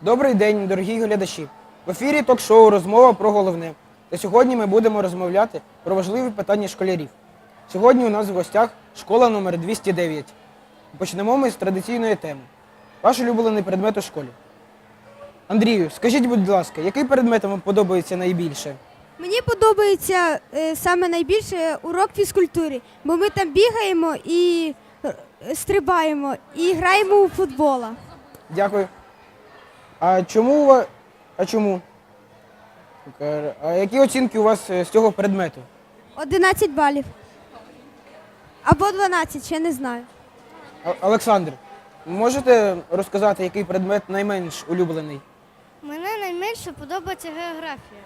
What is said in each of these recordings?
Добрий день, дорогі глядачі. В ефірі ток-шоу Розмова про головне. Та сьогодні ми будемо розмовляти про важливі питання школярів. Сьогодні у нас в гостях школа номер 209. Почнемо ми з традиційної теми. Ваш улюблений предмет у школі. Андрію, скажіть, будь ласка, який предмет вам подобається найбільше? Мені подобається е, саме найбільше урок фізкультури, бо ми там бігаємо і е, стрибаємо, і граємо у футбола. Дякую. А чому у ва- А чому? Е, А які оцінки у вас е, з цього предмету? 11 балів. Або 12, ще не знаю. Олександр, можете розказати, який предмет найменш улюблений? Мене найменше подобається географія.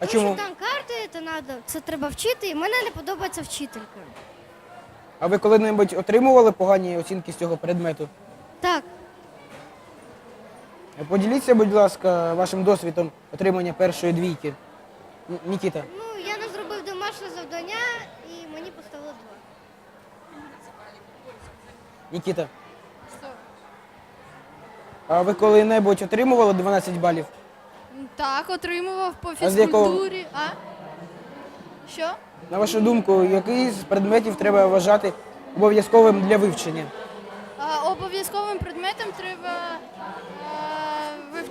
А Тому чому? що там карти, то надо, це треба вчити, і мене не подобається вчителька. А ви коли-небудь отримували погані оцінки з цього предмету? Так, Поділіться, будь ласка, вашим досвідом отримання першої двійки. Н- Нікіта. ну я не зробив домашнє завдання і мені поставили два. Нікіта. А ви коли-небудь отримували 12 балів? Так, отримував по А з якого? фізкультурі. А? Що? На вашу думку, який з предметів треба вважати обов'язковим для вивчення? А, обов'язковим предметом треба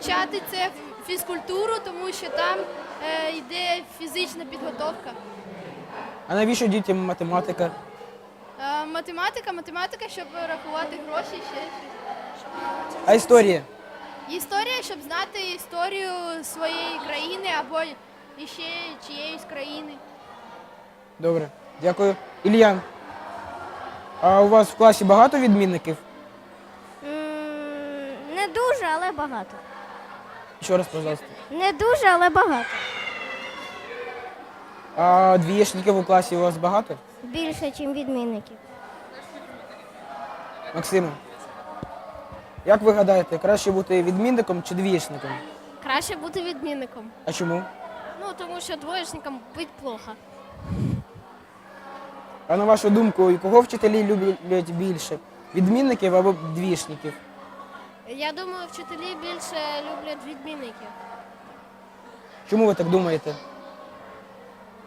вивчати це фізкультуру, тому що там е, йде фізична підготовка. А навіщо дітям математика? Е, математика, математика, щоб рахувати гроші, ще щось. А історія? Історія, щоб знати історію своєї країни або іще чиєїсь країни. Добре, дякую. Ільян. А у вас в класі багато відмінників? Не дуже, але багато. Ще раз, пожалуйста. Не дуже, але багато. А двієшників у класі у вас багато? Більше, ніж відмінників. Максиме, як ви гадаєте, краще бути відмінником чи двієшником? Краще бути відмінником. А чому? Ну тому що двоєчникам бить плохо. А на вашу думку, і кого вчителі люблять більше? Відмінників або двішників? Я думаю, вчителі більше люблять відмінників. Чому ви так думаєте?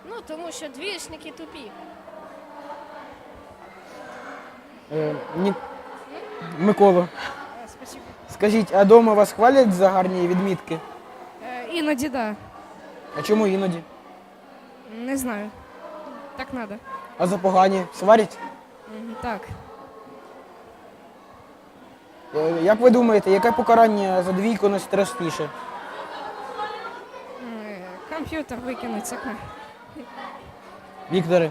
Ну тому що двієчники тупі. Е, Ні... Микола, скажіть, а вдома вас хвалять за гарні відмітки? Е, Іноді да. А чому іноді? Не знаю. Так надо. А за погані сварять? Так. Е, Як ви думаєте, яке покарання за двійку найстрашніше? Е, Комп'ютер викинуть це. Вікторе.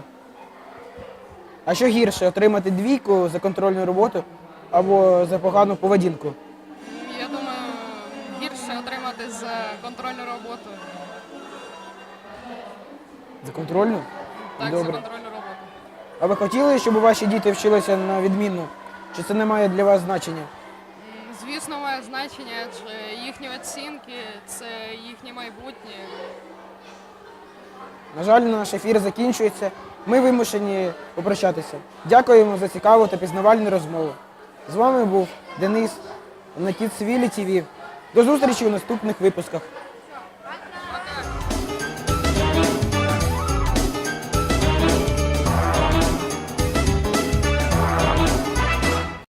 А що гірше, отримати двійку за контрольну роботу або за погану поведінку? Я думаю, гірше отримати за контрольну роботу. За контрольну? Так, Добре. за контрольну роботу. А ви хотіли, щоб ваші діти вчилися на відмінну? Чи це не має для вас значення? Звісно, має значення, адже їхні оцінки це їхнє майбутнє. На жаль, наш ефір закінчується. Ми вимушені попрощатися. Дякуємо за цікаву та пізнавальну розмову. З вами був Денис на Кіцвілі ТВ. До зустрічі у наступних випусках.